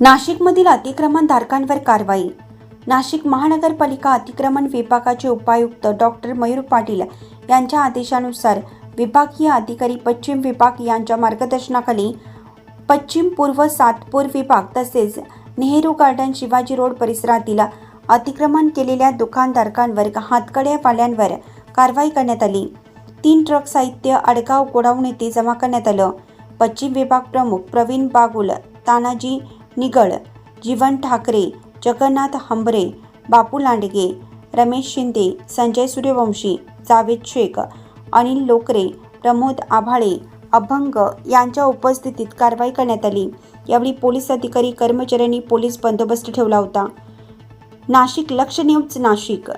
नाशिकमधील अतिक्रमणधारकांवर कारवाई. नाशिक महानगरपालिका अतिक्रमण विभागाचे उपायुक्त डॉक्टर मयूर पाटील यांच्या आदेशानुसार विभागीय अधिकारी पश्चिम विभाग यांच्या मार्गदर्शनाखाली पश्चिम पूर्व सातपूर विभाग तसेच नेहरू गार्डन शिवाजी रोड परिसरातील अतिक्रमण केलेल्या दुकानधारकांवर हातकड्यावाल्यांवर कारवाई करण्यात आली. तीन ट्रक साहित्य अडगाव गोडाऊन येथे जमा करण्यात आलं. पश्चिम विभाग प्रमुख प्रवीण बागुल तानाजी निगळ जीवन ठाकरे जगन्नाथ हंबरे बापू लांडगे रमेश शिंदे संजय सूर्यवंशी जावेद शेख अनिल लोकरे प्रमोद आभाळे अभंग यांच्या उपस्थितीत कारवाई करण्यात आली. यावेळी पोलीस अधिकारी कर्मचाऱ्यांनी पोलीस बंदोबस्त ठेवला होता. नाशिक लक्ष न्यूज नाशिक.